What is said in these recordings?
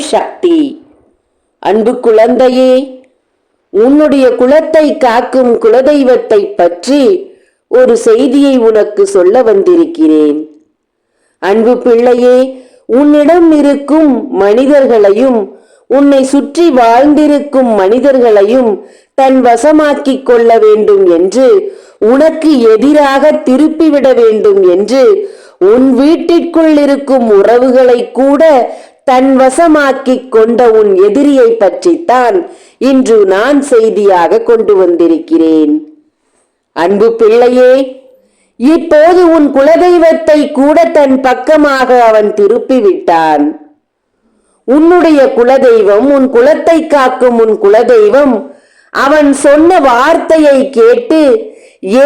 சக்தி. அன்பு குழந்தையே உன்னுடைய குலத்தை காக்கும் குலதெய்வத்தை பற்றி ஒரு செய்தியை உனக்கு சொல்ல வந்திருக்கிறேன். அன்பு பிள்ளையே உன்னிடம் இருக்கும் மனிதர்களையும் உன்னை சுற்றி வாழ்ந்திருக்கும் மனிதர்களையும் தன் வசமாக்கிக் கொள்ள வேண்டும் என்று உனக்கு எதிராக திருப்பிவிட வேண்டும் என்று உன் வீட்டிற்குள் இருக்கும் உறவுகளை கூட தன் வசமாக்கிக் கொண்ட உன் எதிரியை பற்றித்தான் இன்று நான் செய்தியாக கொண்டு வந்திருக்கிறேன். அன்பு பிள்ளையே இப்போது உன் குலதெய்வத்தை கூட தன் பக்கமாக அவன் திருப்பி விட்டான் உன்னுடைய குலதெய்வம் உன் குலத்தை காக்கும் உன் குலதெய்வம் அவன் சொன்ன வார்த்தையை கேட்டு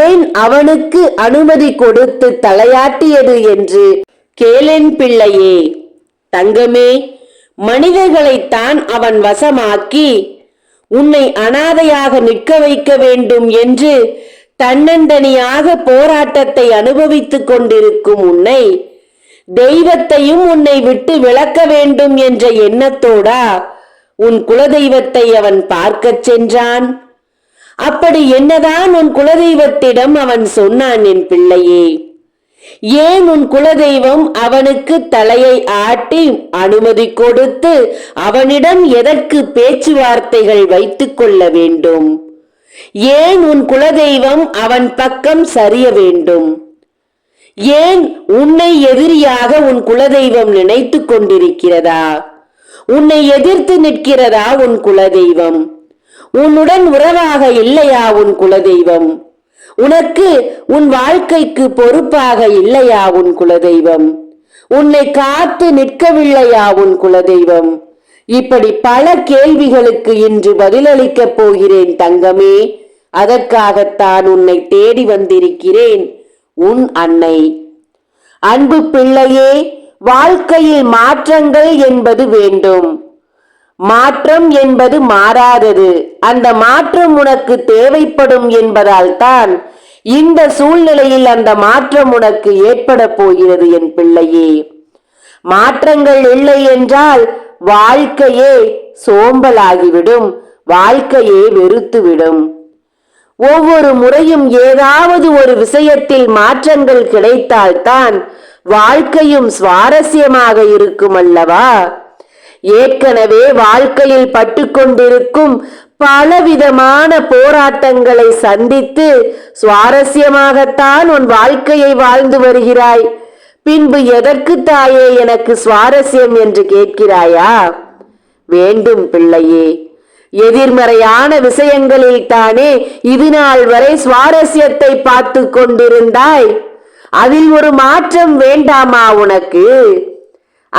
ஏன் அவனுக்கு அனுமதி கொடுத்து தலையாட்டியது என்று கேளென் பிள்ளையே. தங்கமே மனிதர்களைத்தான் அவன் வசமாக்கி உன்னை அனாதையாக நிற்க வைக்க வேண்டும் என்று தன்னந்தனியாக போராட்டத்தை அனுபவித்துக் கொண்டிருக்கும் உன்னை தெய்வத்தையும் உன்னை விட்டு விளக்க வேண்டும் என்ற எண்ணத்தோடா உன் குலதெய்வத்தை அவன் பார்க்கச் சென்றான். அப்படி என்னதான் உன் குலதெய்வத்திடம் அவன் சொன்னான் என் பிள்ளையே? ஏன் உன் குலதெய்வம் அவனுக்கு தலையை ஆட்டி அனுமதி கொடுத்து அவனிடம் எதற்கு பேச்சுவார்த்தைகள் வைத்துக் கொள்ள வேண்டும்? ஏன் உன் குலதெய்வம் அவன் பக்கம் சரிய வேண்டும்? ஏன் உன்னை எதிரியாக உன் குலதெய்வம் நினைத்துக் கொண்டிருக்கிறதா? உன்னை எதிர்த்து நிற்கிறதா உன் குலதெய்வம்? உன்னுடன் உறவாக இல்லையா உன் குலதெய்வம்? உனக்கு உன் வாழ்க்கைக்கு பொறுப்பாக இல்லையா உன் குலதெய்வம்? உன்னை காத்து நிற்கவில்லையா உன் குலதெய்வம்? இப்படி பல கேள்விகளுக்கு இன்று பதிலளிக்கப் போகிறேன் தங்கமே. அதற்காகத்தான் உன்னை தேடி வந்திருக்கிறேன் உன் அன்னை. அன்பு பிள்ளையே வாழ்க்கையில் மாற்றங்கள் என்பது வேண்டும். மாற்றம் என்பது மாறாதது. அந்த மாற்றம் உனக்கு தேவைப்படும் என்பதால் தான் இந்த சூழ்நிலையில் அந்த மாற்றம் உனக்கு ஏற்பட போகிறது என் பிள்ளையே. மாற்றங்கள் இல்லை என்றால் வாழ்க்கையே சோம்பலாகிவிடும் வாழ்க்கையே வெறுத்துவிடும். ஒவ்வொரு முறையும் ஏதாவது ஒரு விஷயத்தில் மாற்றங்கள் கிடைத்தால்தான் வாழ்க்கையும் சுவாரஸ்யமாக இருக்கும் அல்லவா? ஏற்கனவே வாழ்க்கையில் பட்டுக்கொண்டிருக்கும் பலவிதமான போராட்டங்களை சந்தித்து சுவாரஸ்யமாகத்தான் உன் வாழ்க்கையை வாழ்ந்து வருகிறாய். பின்பு எதற்கு தாயே எனக்கு சுவாரஸ்யம் என்று கேட்கிறாயா? வேண்டும் பிள்ளையே எதிர்மறையான விஷயங்களில் தானே இது நாள் வரை சுவாரஸ்யத்தை பார்த்து கொண்டிருந்தாய். அதில் ஒரு மாற்றம் வேண்டாமா உனக்கு?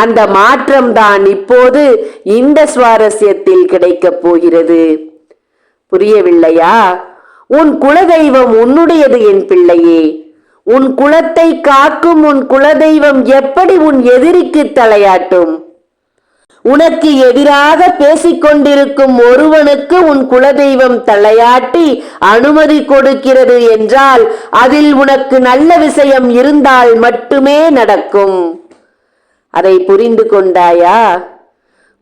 அந்த மாற்றம் தான் இப்போது இந்த சுவாரஸ்யத்தில் கிடைக்கப் போகிறது. புரியவில்லையா? உன் குலதெய்வம் உன்னுடையது என் பிள்ளையே. உன் குலத்தை காக்கும் உன் குலதெய்வம் எப்படி உன் எதிரிக்கு தலையாட்டும்? உனக்கு எதிராக பேசிக்கொண்டிருக்கும் ஒருவனுக்கு உன் குலதெய்வம் தலையாட்டி அனுமதி கொடுக்கிறது என்றால் அதில் உனக்கு நல்ல விஷயம் இருந்தால் மட்டுமே நடக்கும். அதை புரிந்து கொண்டாயா?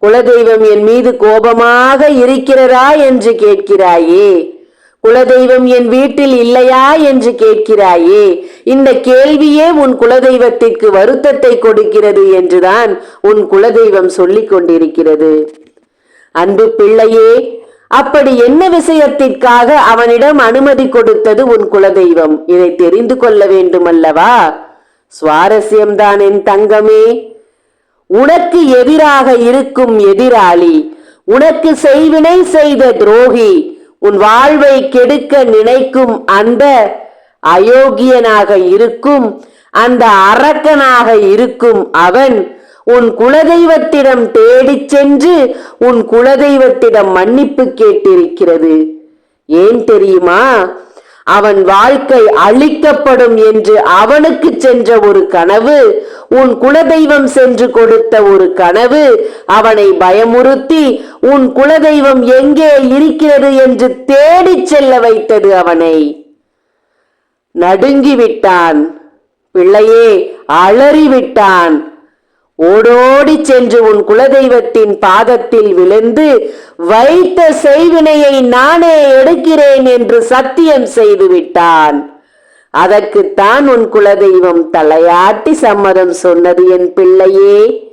குலதெய்வம் என் மீது கோபமாக இருக்கிறதா என்று கேட்கிறாயே. குலதெய்வம் என் வீட்டில் இல்லையா என்று கேட்கிறாயே. இந்த கேள்வியே உன் குலதெய்வத்திற்கு வருத்தத்தை கொடுக்கிறது என்றுதான் உன் குலதெய்வம் சொல்லிக் கொண்டிருக்கிறது. அன்பு பிள்ளையே அப்படி என்ன விஷயத்திற்காக அவனிடம் அனுமதி கொடுத்தது உன் குலதெய்வம்? இதை தெரிந்து கொள்ள வேண்டும் அல்லவா சுவாரஸ்யம்தான் என் தங்கமே. உனக்கு எதிராக இருக்கும் எதிராளி உனக்கு செய்வினை செய்த துரோகி உன் வாழ்வை கெடுக்க நினைக்கும் அந்த அயோக்கியனாக இருக்கும் அந்த அரக்கனாக இருக்கும் அவன் உன் குலதெய்வத்திடம் தேடிச் சென்று உன் குலதெய்வத்திடம் மன்னிப்பு கேட்டிருக்கிறது. ஏன் தெரியுமா? அவன் வாழ்க்கை அழிக்கப்படும் என்று அவனுக்கு சென்ற ஒரு கனவு உன் குலதெய்வம் சென்று கொடுத்த ஒரு கனவு அவனை பயமுறுத்தி உன் குலதெய்வம் எங்கே இருக்கிறது என்று தேடிச் செல்ல வைத்தது அவனை. நடுங்கி விட்டான் பிள்ளையே அலறிவிட்டான். ஓடோடி சென்று உன் குலதெய்வத்தின் பாதத்தில் விழுந்து வைத்த செய்வினையை நானே எடுக்கிறேன் என்று சத்தியம் செய்து விட்டான் அதற்குத்தான் உன் குலதெய்வம் தலையாட்டி சம்மதம் சொன்னது என் பிள்ளையே.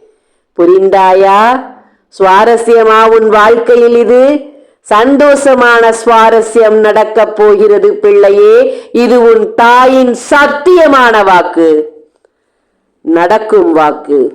புரிந்தாயா? சுவாரஸ்யமா உன் வாழ்க்கையில் இது? சந்தோஷமான சுவாரஸ்யம் நடக்கப் போகிறது பிள்ளையே. இது உன் தாயின் சத்தியமான வாக்கு. நடக்கும் வாக்கு.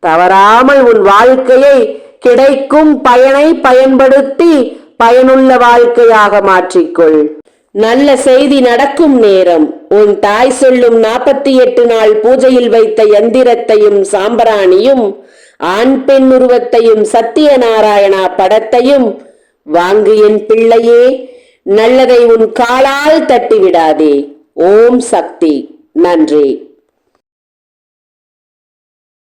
தவறாமல் உன் வாழ்க்கையை கிடைக்கும் பயனை பயன்படுத்தி பயனுள்ள வாழ்க்கையாக மாற்றிக்கொள். நல்ல செய்தி நடக்கும் நேரம். உன் தாய் சொல்லும் நாற்பத்தி எட்டு நாள் பூஜையில் வைத்த எந்திரத்தையும் சாம்பராணியும் ஆண் பெண் உருவத்தையும் சத்திய நாராயணா படத்தையும் வாங்கு என் பிள்ளையே. நல்லதை உன் காலால் தட்டிவிடாதே. ஓம் சக்தி. நன்றி.